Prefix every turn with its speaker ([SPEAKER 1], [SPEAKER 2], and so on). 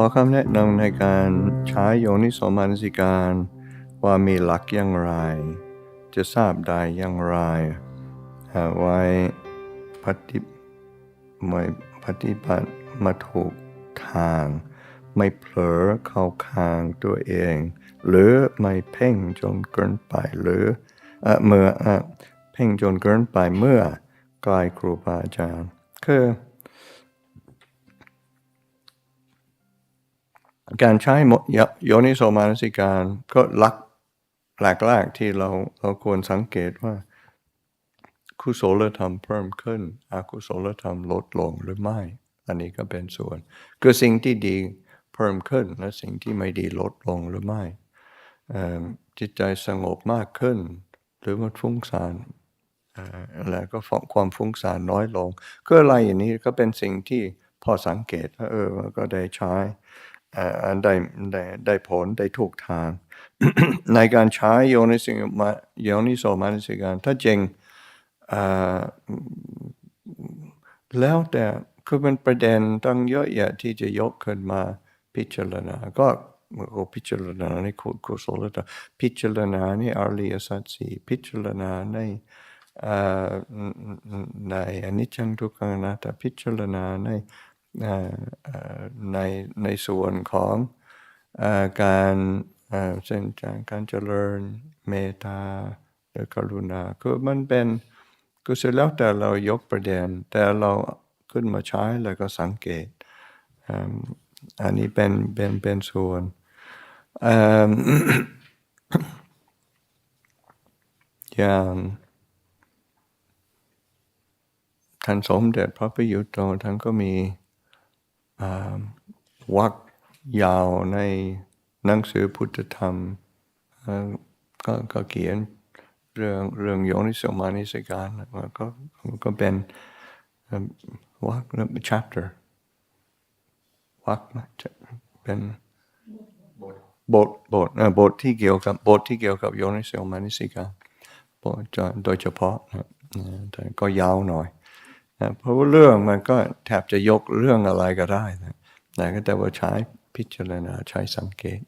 [SPEAKER 1] อคำแนะนำในการใช้โยนิสมนสิการ ว่ามีหลักอย่างไร จะทราบได้อย่างไรหาไว้ปฏิไม่ปฏิบัติมาถูกทาง ไม่เผลอเข้าข้างตัวเอง หรือไม่เพ่งจนเกินไปหรือเมื่อเอ่อเพ่งจนเกินไปเมื่อใกล้ครูบาอาจารย์คือ การใช้โยโยนิโสมานสิการก็ลักหลักแรกที่เราเราควรสังเกตว่ากุศลธรรมเพิ่มขึ้น อกุศลธรรมลดลงหรือไม่ อันนี้ก็เป็นส่วน คือสิ่งที่ดีเพิ่มขึ้นและสิ่งที่ไม่ดีลดลงหรือไม่จิตใจสงบมากขึ้น หรือมันฟุ้งซ่านอ่อแล้วก็ความฟุ้งซ่านน้อยลง ก็อะไรอย่างนี้ก็เป็นสิ่งที่พอสังเกตว่าเออก็ได้ใช้ ได้ได้ได้ผลได้ถูกทาง ในการใช้โยนิสิมาโยนิโสมานสิการ ถ้าจริงแล้วแต่คือเป็นประเด็นตั้งเยอะแยะที่จะยกขึ้นมาพิจารณา ก็ก็พิจารณาในกุกุศลธรรมพิจารณาในอริยสัจสี่พิจารณาในในอนิจจังทุกขังนัตตาพิจารณาใน ในในส่วนของอการเส้นจางการเจริญเมตตาหรือกรุณาคือมันเป็นก็เสร็จแล้วแต่เรายกประเด็น แต่เราขึ้นมาใช้แล้วก็สังเกต อันนี้เป็นเป็นเป็นส่วนอย่างท่านสมเด็จพระประยุทธ์โตท่านก็มี วักยาวในหนังสือพุทธธรรมก็ก็เขียนเรื่องเรื่องโยนิสมานิสการมันก็ก็เป็นวัก chapter วักนะเป็นบทบทบทที่เกี่ยวกับบทที่เกี่ยวกับโยนิสมานิสการโดยเฉพาะนะนะแต่ก็ยาวหน่อย นะเพราะว่าเรื่องมันก็แทบจะยกเรื่องอะไรก็ได้นะนะก็แต่ว่าใช้พิจารณาใช้สังเกต